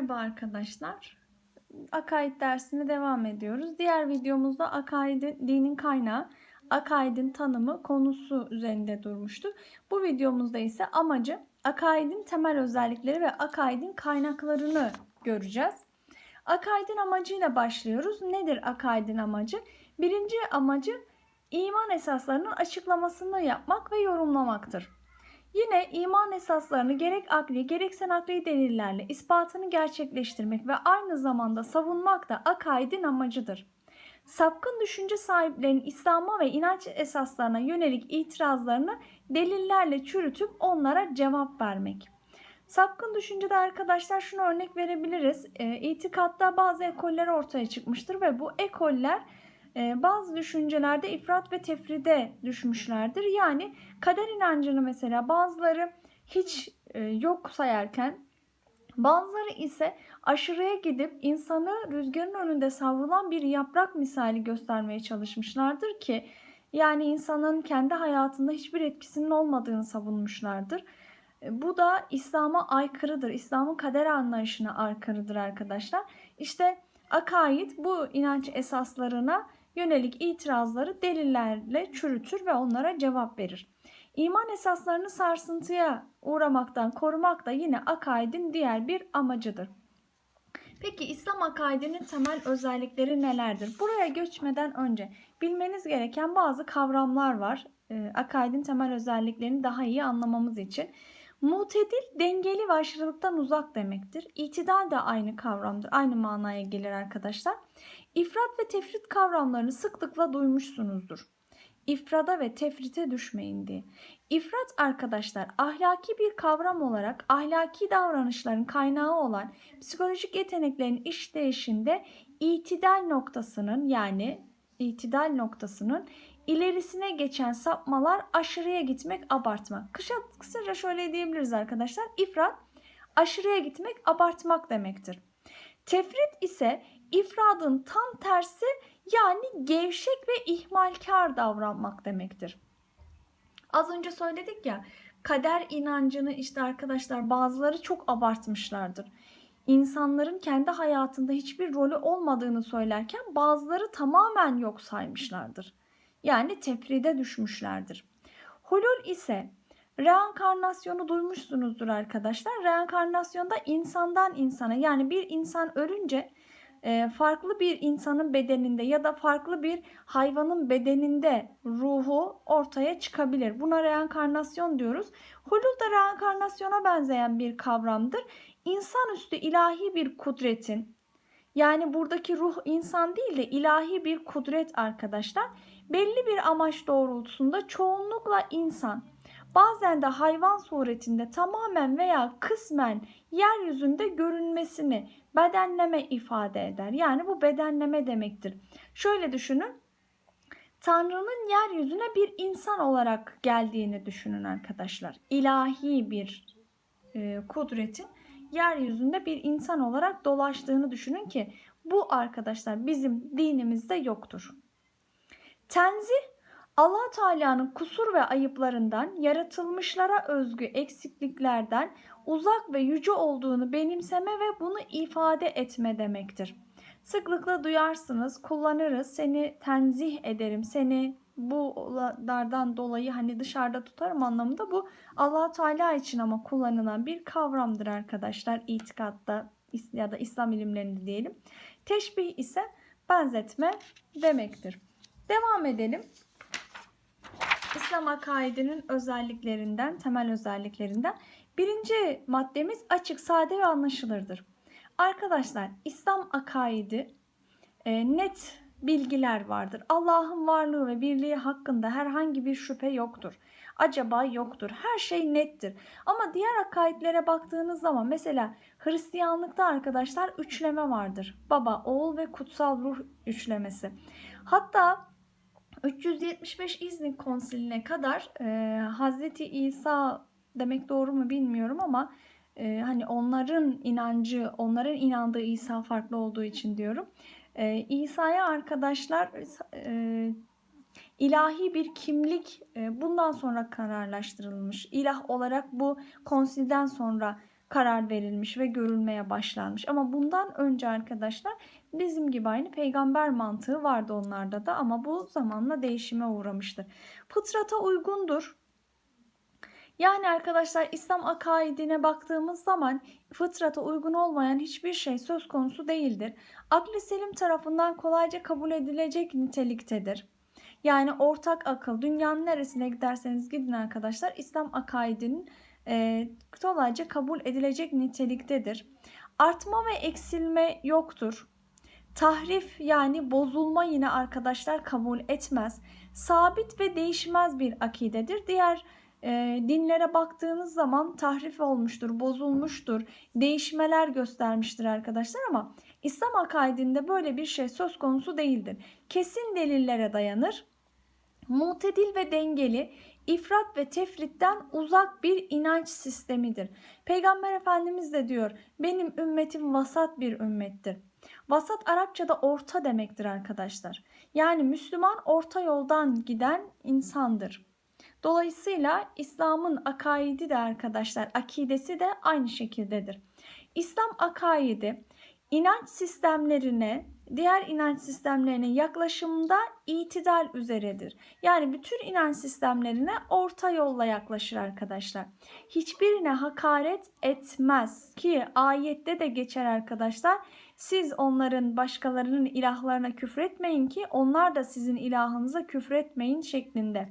Merhaba arkadaşlar. Akaid dersine devam ediyoruz. Diğer videomuzda akaidin, dinin kaynağı, akaidin tanımı konusu üzerinde durmuştuk. Bu videomuzda ise amacı akaidin temel özellikleri ve akaidin kaynaklarını göreceğiz. Akaidin amacıyla başlıyoruz. Nedir akaidin amacı? Birinci amacı iman esaslarının açıklamasını yapmak ve yorumlamaktır. Yine iman esaslarını gerek akli gerekse nakli delillerle ispatını gerçekleştirmek ve aynı zamanda savunmak da akaidin amacıdır. Sapkın düşünce sahiplerinin İslam'a ve inanç esaslarına yönelik itirazlarını delillerle çürütüp onlara cevap vermek. Sapkın düşüncede arkadaşlar şunu örnek verebiliriz. E, itikatta bazı ekoller ortaya çıkmıştır ve bu ekoller bazı düşüncelerde ifrat ve tefride düşmüşlerdir. Yani kader inancını mesela bazıları hiç e, yok sayarken bazıları ise aşırıya gidip insanı rüzgarın önünde savrulan bir yaprak misali göstermeye çalışmışlardır ki yani insanın kendi hayatında hiçbir etkisinin olmadığını savunmuşlardır. E, bu da İslam'a aykırıdır. İslam'ın kader anlayışına aykırıdır arkadaşlar. İşte akaid bu inanç esaslarına yönelik itirazları delillerle çürütür ve onlara cevap verir. İman esaslarını sarsıntıya uğramaktan korumak da yine akaidin diğer bir amacıdır. Peki İslam akaidinin temel özellikleri nelerdir? Buraya göçmeden önce bilmeniz gereken bazı kavramlar var. E, akaidin temel özelliklerini daha iyi anlamamız için. Mutedil dengeli ve aşırılıktan uzak demektir. İtidal de aynı kavramdır. Aynı manaya gelir arkadaşlar. İfrat ve tefrit kavramlarını sıklıkla duymuşsunuzdur. İfrada ve tefrite düşmeyin diye. İfrat arkadaşlar ahlaki bir kavram olarak ahlaki davranışların kaynağı olan psikolojik yeteneklerin işleyişinde itidal noktasının yani itidal noktasının ilerisine geçen sapmalar aşırıya gitmek, abartmak. Kısa, kısaca şöyle diyebiliriz arkadaşlar. İfrat aşırıya gitmek, abartmak demektir. Tefrit ise ifradın tam tersi yani gevşek ve ihmalkar davranmak demektir. Az önce söyledik ya kader inancını işte arkadaşlar bazıları çok abartmışlardır. İnsanların kendi hayatında hiçbir rolü olmadığını söylerken bazıları tamamen yok saymışlardır. Yani tefride düşmüşlerdir. Hulul ise reenkarnasyonu duymuşsunuzdur arkadaşlar. Reenkarnasyonda insandan insana yani bir insan ölünce farklı bir insanın bedeninde ya da farklı bir hayvanın bedeninde ruhu ortaya çıkabilir. Buna reenkarnasyon diyoruz. Hulul da reenkarnasyona benzeyen bir kavramdır. İnsanüstü ilahi bir kudretin yani buradaki ruh insan değil de ilahi bir kudret arkadaşlar. Belli bir amaç doğrultusunda çoğunlukla insan bazen de hayvan suretinde tamamen veya kısmen yeryüzünde görünmesini bedenleme ifade eder. Yani bu bedenleme demektir. Şöyle düşünün. Tanrı'nın yeryüzüne bir insan olarak geldiğini düşünün arkadaşlar. İlahi bir e, kudretin yeryüzünde bir insan olarak dolaştığını düşünün ki bu arkadaşlar bizim dinimizde yoktur. Tenzih Allah Teala'nın kusur ve ayıplarından, yaratılmışlara özgü eksikliklerden uzak ve yüce olduğunu benimseme ve bunu ifade etme demektir. Sıklıkla duyarsınız, kullanırız, seni tenzih ederim, seni bulardan dolayı hani dışarıda tutarım anlamında bu allah Teala için ama kullanılan bir kavramdır arkadaşlar itikatta ya da İslam ilimlerinde diyelim. Teşbih ise benzetme demektir. Devam edelim. İslam akaidinin özelliklerinden, temel özelliklerinden birinci maddemiz açık, sade ve anlaşılırdır. Arkadaşlar İslam akaidi e, net bilgiler vardır. Allah'ın varlığı ve birliği hakkında herhangi bir şüphe yoktur. Acaba yoktur. Her şey nettir. Ama diğer akaidlere baktığınız zaman mesela Hristiyanlıkta arkadaşlar üçleme vardır. Baba, oğul ve kutsal ruh üçlemesi. Hatta 375 İznik Konsili'ne kadar e, Hazreti İsa demek doğru mu bilmiyorum ama e, hani onların inancı, onların inandığı İsa farklı olduğu için diyorum. E, İsa'ya arkadaşlar e, ilahi bir kimlik e, bundan sonra kararlaştırılmış. İlah olarak bu konsilden sonra karar verilmiş ve görülmeye başlanmış. Ama bundan önce arkadaşlar bizim gibi aynı peygamber mantığı vardı onlarda da ama bu zamanla değişime uğramıştır. Fıtrata uygundur. Yani arkadaşlar İslam akaidine baktığımız zaman fıtrata uygun olmayan hiçbir şey söz konusu değildir. Aklı selim tarafından kolayca kabul edilecek niteliktedir. Yani ortak akıl dünyanın neresine giderseniz gidin arkadaşlar İslam akaidinin e, kolayca kabul edilecek niteliktedir. Artma ve eksilme yoktur. Tahrif yani bozulma yine arkadaşlar kabul etmez. Sabit ve değişmez bir akidedir. Diğer e, dinlere baktığınız zaman tahrif olmuştur, bozulmuştur, değişmeler göstermiştir arkadaşlar ama İslam akaidinde böyle bir şey söz konusu değildir. Kesin delillere dayanır. Mutedil ve dengeli, ifrat ve tefritten uzak bir inanç sistemidir. Peygamber Efendimiz de diyor, benim ümmetim vasat bir ümmettir. Vasat Arapçada orta demektir arkadaşlar. Yani Müslüman orta yoldan giden insandır. Dolayısıyla İslam'ın akaidi de arkadaşlar akidesi de aynı şekildedir. İslam akaidi inanç sistemlerine, diğer inanç sistemlerine yaklaşımda itidal üzeredir. Yani bütün inanç sistemlerine orta yolla yaklaşır arkadaşlar. Hiçbirine hakaret etmez ki ayette de geçer arkadaşlar. Siz onların başkalarının ilahlarına küfretmeyin ki onlar da sizin ilahınıza küfretmeyin şeklinde.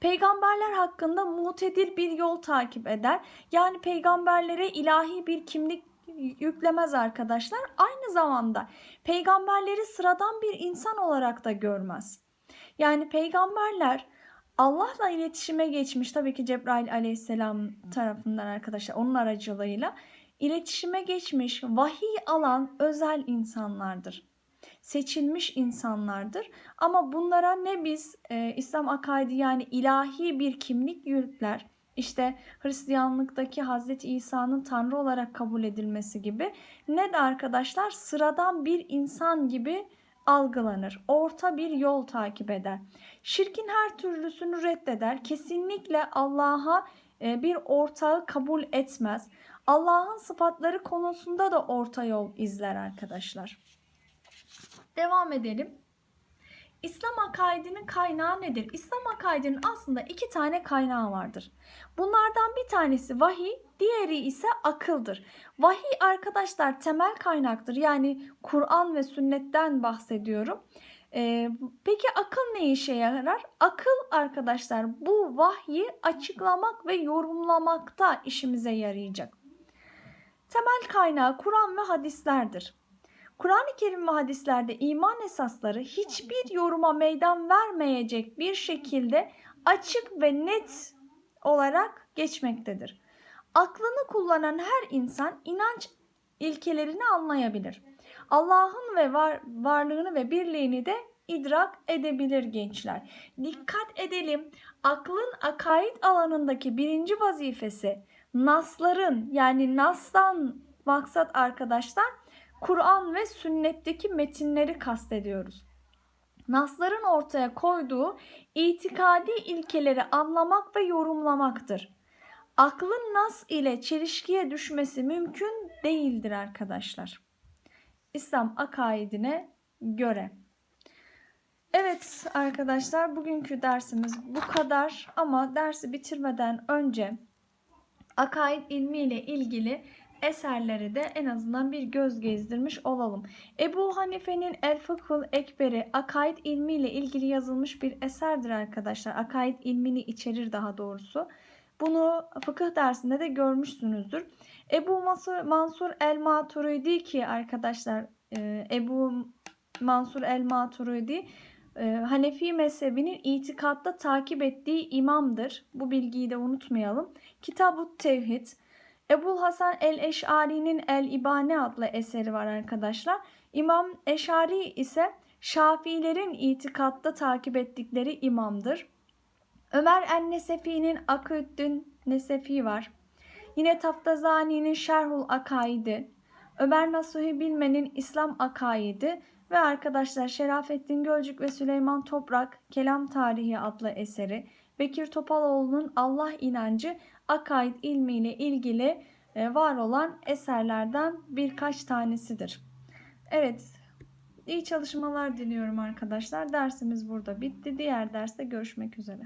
Peygamberler hakkında mutedil bir yol takip eder. Yani peygamberlere ilahi bir kimlik yüklemez arkadaşlar. Aynı zamanda peygamberleri sıradan bir insan olarak da görmez. Yani peygamberler Allah'la iletişime geçmiş tabii ki Cebrail aleyhisselam tarafından arkadaşlar onun aracılığıyla iletişime geçmiş vahiy alan özel insanlardır seçilmiş insanlardır. Ama bunlara ne biz e, İslam akaidi yani ilahi bir kimlik yükler, işte Hristiyanlıktaki Hazreti İsa'nın Tanrı olarak kabul edilmesi gibi ne de arkadaşlar sıradan bir insan gibi algılanır. Orta bir yol takip eder. Şirkin her türlüsünü reddeder. Kesinlikle Allah'a e, bir ortağı kabul etmez. Allah'ın sıfatları konusunda da orta yol izler arkadaşlar. Devam edelim. İslam akaidinin kaynağı nedir? İslam akaidinin aslında iki tane kaynağı vardır. Bunlardan bir tanesi vahiy, diğeri ise akıldır. Vahiy arkadaşlar temel kaynaktır. Yani Kur'an ve sünnetten bahsediyorum. Ee, peki akıl ne işe yarar? Akıl arkadaşlar bu vahyi açıklamak ve yorumlamakta işimize yarayacak. Temel kaynağı Kur'an ve hadislerdir. Kur'an-ı Kerim ve hadislerde iman esasları hiçbir yoruma meydan vermeyecek bir şekilde açık ve net olarak geçmektedir. Aklını kullanan her insan inanç ilkelerini anlayabilir. Allah'ın ve var, varlığını ve birliğini de idrak edebilir gençler. Dikkat edelim. Aklın akaid alanındaki birinci vazifesi nasların yani nastan maksat arkadaşlar Kur'an ve sünnetteki metinleri kastediyoruz. Nasların ortaya koyduğu itikadi ilkeleri anlamak ve yorumlamaktır. Aklın nas ile çelişkiye düşmesi mümkün değildir arkadaşlar. İslam akaidine göre. Evet arkadaşlar bugünkü dersimiz bu kadar ama dersi bitirmeden önce akaid ilmi ile ilgili eserleri de en azından bir göz gezdirmiş olalım. Ebu Hanife'nin El Fıkhul Ekberi akaid ilmiyle ilgili yazılmış bir eserdir arkadaşlar. Akaid ilmini içerir daha doğrusu. Bunu fıkıh dersinde de görmüşsünüzdür. Ebu Mansur El Maturidi ki arkadaşlar e, Ebu Mansur El Maturidi e, Hanefi mezhebinin itikatta takip ettiği imamdır. Bu bilgiyi de unutmayalım. Kitab-ı Tevhid, Ebul Hasan el-Eş'ari'nin El-İbane adlı eseri var arkadaşlar. İmam Eş'ari ise Şafiilerin itikatta takip ettikleri imamdır. Ömer en-Nesefi'nin Aküddin Nesefi var. Yine Taftazani'nin Şerhul Akaidi, Ömer Nasuhi Bilmen'in İslam Akaidi ve arkadaşlar Şerafettin Gölcük ve Süleyman Toprak Kelam Tarihi adlı eseri, Bekir Topaloğlu'nun Allah inancı akaid ilmiyle ilgili e, var olan eserlerden birkaç tanesidir. Evet, iyi çalışmalar diliyorum arkadaşlar. Dersimiz burada bitti. Diğer derste görüşmek üzere.